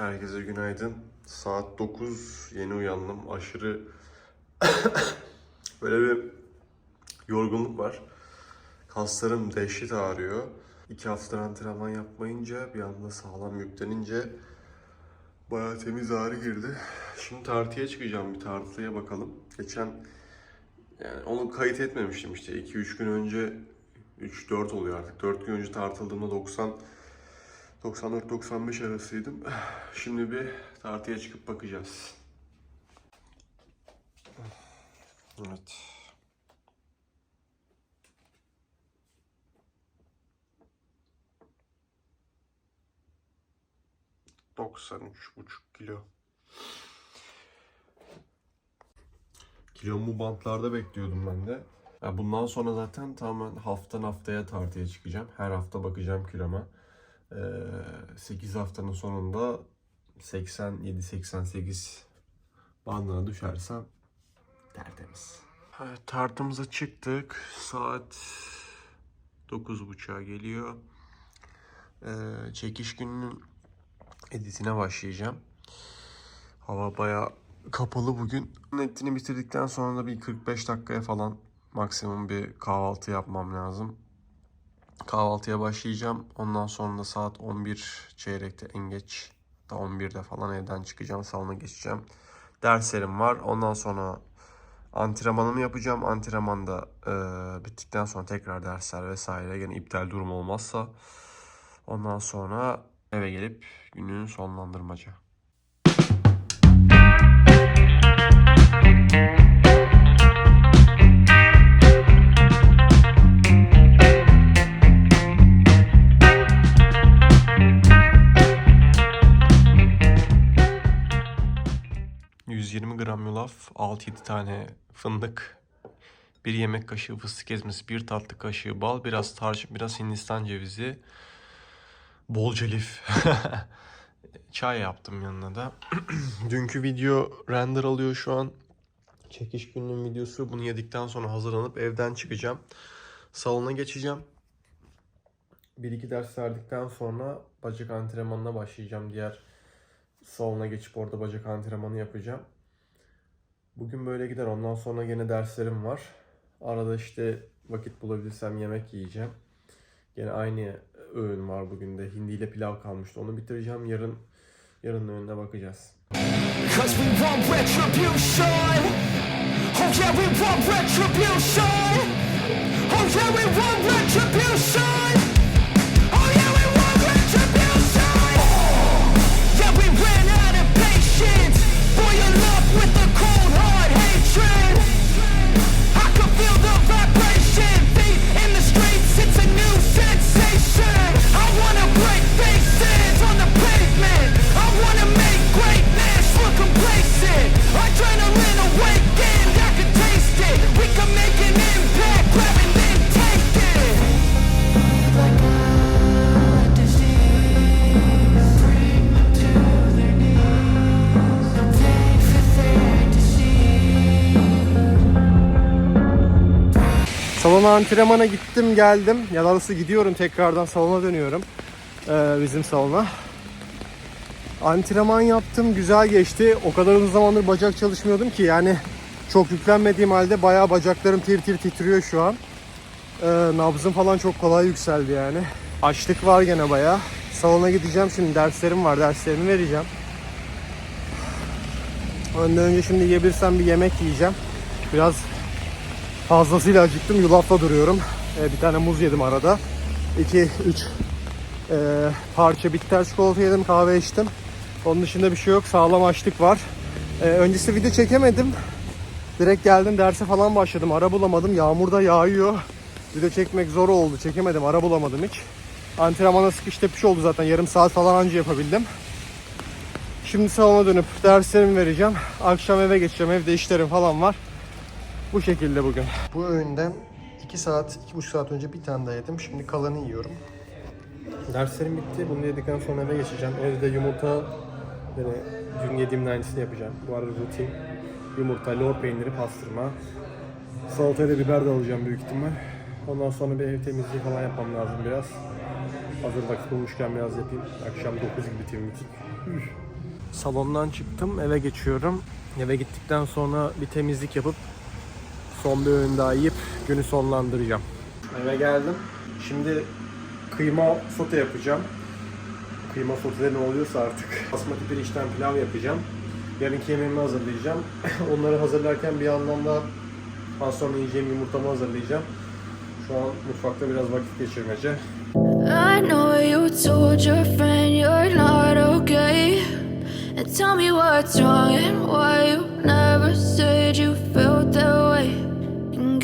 Herkese günaydın. Saat 9. Yeni uyandım. Aşırı böyle bir yorgunluk var. Kaslarım dehşet ağrıyor. İki haftadır antrenman yapmayınca bir anda sağlam yüklenince bayağı temiz ağrı girdi. Şimdi tartıya çıkacağım. Bir tartıya bakalım. Geçen yani onu kayıt etmemiştim işte. 2-3 gün önce 3-4 oluyor artık. 4 gün önce tartıldığımda 90 94-95 arasıydım. Şimdi bir tartıya çıkıp bakacağız. Evet. buçuk kilo. Kilomu bantlarda bekliyordum ben de. Ya bundan sonra zaten tamamen haftadan haftaya tartıya çıkacağım. Her hafta bakacağım kiloma. Ee, 8 haftanın sonunda 87-88 bandına düşersem tertemiz. Evet, tartımıza çıktık. Saat 9.30'a geliyor. Ee, çekiş gününün editine başlayacağım. Hava baya kapalı bugün. Netini bitirdikten sonra da bir 45 dakikaya falan maksimum bir kahvaltı yapmam lazım. Kahvaltıya başlayacağım. Ondan sonra da saat 11 çeyrekte en geç da 11'de falan evden çıkacağım. Salona geçeceğim. Derslerim var. Ondan sonra antrenmanımı yapacağım. Antrenmanda e, bittikten sonra tekrar dersler vesaire. Gene iptal durum olmazsa. Ondan sonra eve gelip günün sonlandırmaca. 6-7 tane fındık, bir yemek kaşığı fıstık ezmesi, bir tatlı kaşığı bal, biraz tarçın, biraz hindistan cevizi, bolca lif. Çay yaptım yanına da. Dünkü video render alıyor şu an. Çekiş gününün videosu. Bunu yedikten sonra hazırlanıp evden çıkacağım. Salona geçeceğim. Bir iki ders verdikten sonra bacak antrenmanına başlayacağım. Diğer salona geçip orada bacak antrenmanı yapacağım. Bugün böyle gider. Ondan sonra yine derslerim var. Arada işte vakit bulabilirsem yemek yiyeceğim. Gene aynı öğün var bugün de. Hindi ile pilav kalmıştı. Onu bitireceğim. Yarın yarın öğününe bakacağız. Oh yeah, we want retribution. Oh yeah, we want retribution. Salona antrenmana gittim geldim. Ya doğrusu gidiyorum tekrardan salona dönüyorum. Ee, bizim salona. Antrenman yaptım güzel geçti. O kadar uzun zamandır bacak çalışmıyordum ki yani çok yüklenmediğim halde bayağı bacaklarım tir tir titriyor şu an. Ee, nabzım falan çok kolay yükseldi yani. Açlık var gene bayağı. Salona gideceğim şimdi derslerim var derslerimi vereceğim. Ondan önce şimdi yiyebilirsem bir yemek yiyeceğim. Biraz Fazlasıyla acıktım. Yulafla duruyorum. Ee, bir tane muz yedim arada. 2 3 parça bitter çikolata yedim, kahve içtim. Onun dışında bir şey yok. Sağlam açlık var. Ee, öncesi video çekemedim. Direkt geldim derse falan başladım. Ara bulamadım. Yağmur da yağıyor. Video çekmek zor oldu. Çekemedim. Ara bulamadım hiç. Antrenmana sıkış tepiş oldu zaten. Yarım saat falan anca yapabildim. Şimdi salona dönüp derslerimi vereceğim. Akşam eve geçeceğim. Evde işlerim falan var. Bu şekilde bugün. Bu öğünden 2 saat, 2,5 saat önce bir tane daha yedim. Şimdi kalanı yiyorum. Derslerim bitti. Bunu yedikten sonra eve geçeceğim. Evde yumurta yani dün yediğimin aynısını yapacağım. Bu arada rutin. Yumurta, lor peyniri, pastırma. Salataya da biber de alacağım büyük ihtimal. Ondan sonra bir ev temizliği falan yapmam lazım biraz. Hazır vakit bulmuşken biraz yapayım. Akşam 9 gibi bitireyim miting. Üf. salondan çıktım eve geçiyorum. Eve gittikten sonra bir temizlik yapıp son bir öğün daha yiyip günü sonlandıracağım. Eve geldim. Şimdi kıyma sote yapacağım. Kıyma sotede ne oluyorsa artık. Basmati pirinçten pilav yapacağım. Yarınki yemeğimi hazırlayacağım. Onları hazırlarken bir yandan da az sonra yiyeceğim yumurtamı hazırlayacağım. Şu an mutfakta biraz vakit geçirmece. I know you told your friend you're not okay. And tell me what's wrong and why you never said you felt that way.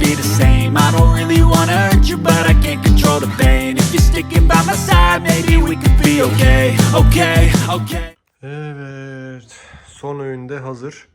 be the same I don't really wanna hurt you but I can't control the pain If you're sticking by my side maybe we could be okay Okay, okay Evet. Son öğünde hazır.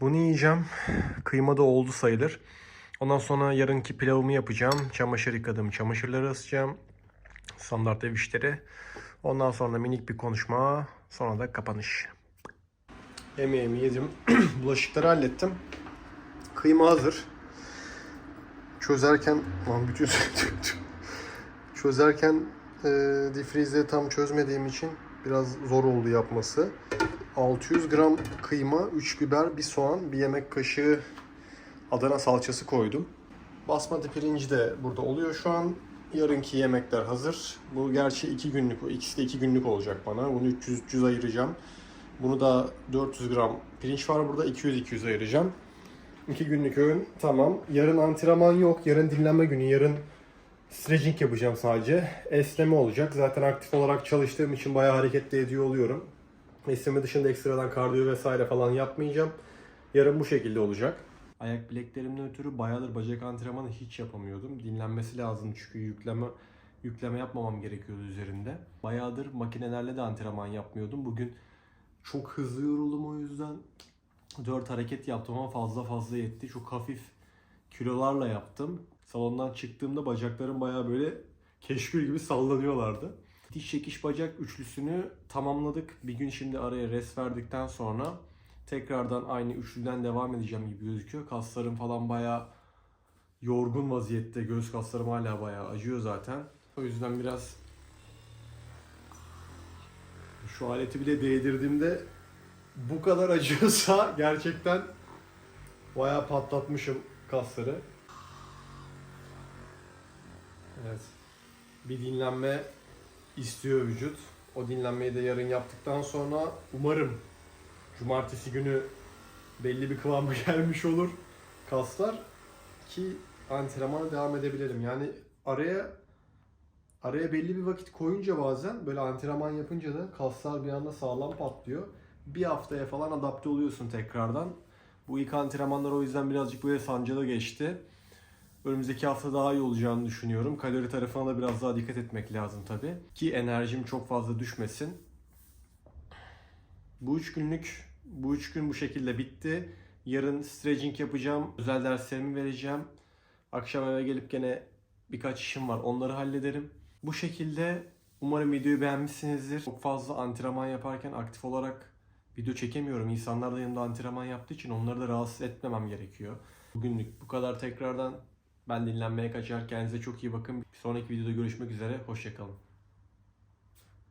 Bunu yiyeceğim. Kıyma da oldu sayılır. Ondan sonra yarınki pilavımı yapacağım. Çamaşır yıkadım. Çamaşırları asacağım. Standart ev işleri. Ondan sonra minik bir konuşma. Sonra da kapanış. Yemeğimi yedim. Bulaşıkları hallettim. Kıyma hazır. Çözerken... Lan bütün Çözerken e, difrize tam çözmediğim için biraz zor oldu yapması. 600 gram kıyma, 3 biber, bir soğan, bir yemek kaşığı Adana salçası koydum. Basmati pirinci de burada oluyor şu an. Yarınki yemekler hazır. Bu gerçi 2 günlük, ikisi de 2 günlük olacak bana. Bunu 300-300 ayıracağım. Bunu da 400 gram pirinç var burada, 200-200 ayıracağım. 2 günlük öğün tamam. Yarın antrenman yok, yarın dinlenme günü, yarın stretching yapacağım sadece. Esneme olacak. Zaten aktif olarak çalıştığım için bayağı hareket de ediyor oluyorum. Esneme dışında ekstradan kardiyo vesaire falan yapmayacağım. Yarın bu şekilde olacak. Ayak bileklerimden ötürü bayağıdır bacak antrenmanı hiç yapamıyordum. Dinlenmesi lazım çünkü yükleme yükleme yapmamam gerekiyordu üzerinde. Bayağıdır makinelerle de antrenman yapmıyordum. Bugün çok hızlı yoruldum o yüzden 4 hareket yaptım ama fazla fazla yetti. Çok hafif kilolarla yaptım. Salondan çıktığımda bacaklarım bayağı böyle keşkül gibi sallanıyorlardı. Diş çekiş bacak üçlüsünü tamamladık. Bir gün şimdi araya res verdikten sonra tekrardan aynı üçlüden devam edeceğim gibi gözüküyor. Kaslarım falan bayağı yorgun vaziyette. Göğüs kaslarım hala bayağı acıyor zaten. O yüzden biraz şu aleti bile değdirdiğimde bu kadar acıyorsa gerçekten bayağı patlatmışım kasları. Evet. Bir dinlenme istiyor vücut. O dinlenmeyi de yarın yaptıktan sonra umarım cumartesi günü belli bir kıvama gelmiş olur kaslar ki antrenmana devam edebilirim. Yani araya araya belli bir vakit koyunca bazen böyle antrenman yapınca da kaslar bir anda sağlam patlıyor. Bir haftaya falan adapte oluyorsun tekrardan. Bu ilk antrenmanlar o yüzden birazcık böyle sancılı geçti. Önümüzdeki hafta daha iyi olacağını düşünüyorum. Kalori tarafına da biraz daha dikkat etmek lazım tabii. Ki enerjim çok fazla düşmesin. Bu üç günlük, bu üç gün bu şekilde bitti. Yarın stretching yapacağım. Özel derslerimi vereceğim. Akşam eve gelip gene birkaç işim var. Onları hallederim. Bu şekilde umarım videoyu beğenmişsinizdir. Çok fazla antrenman yaparken aktif olarak video çekemiyorum. İnsanlar da yanımda antrenman yaptığı için onları da rahatsız etmemem gerekiyor. Bugünlük bu kadar tekrardan ben dinlenmeye kaçar. Kendinize çok iyi bakın. Bir sonraki videoda görüşmek üzere. Hoşçakalın.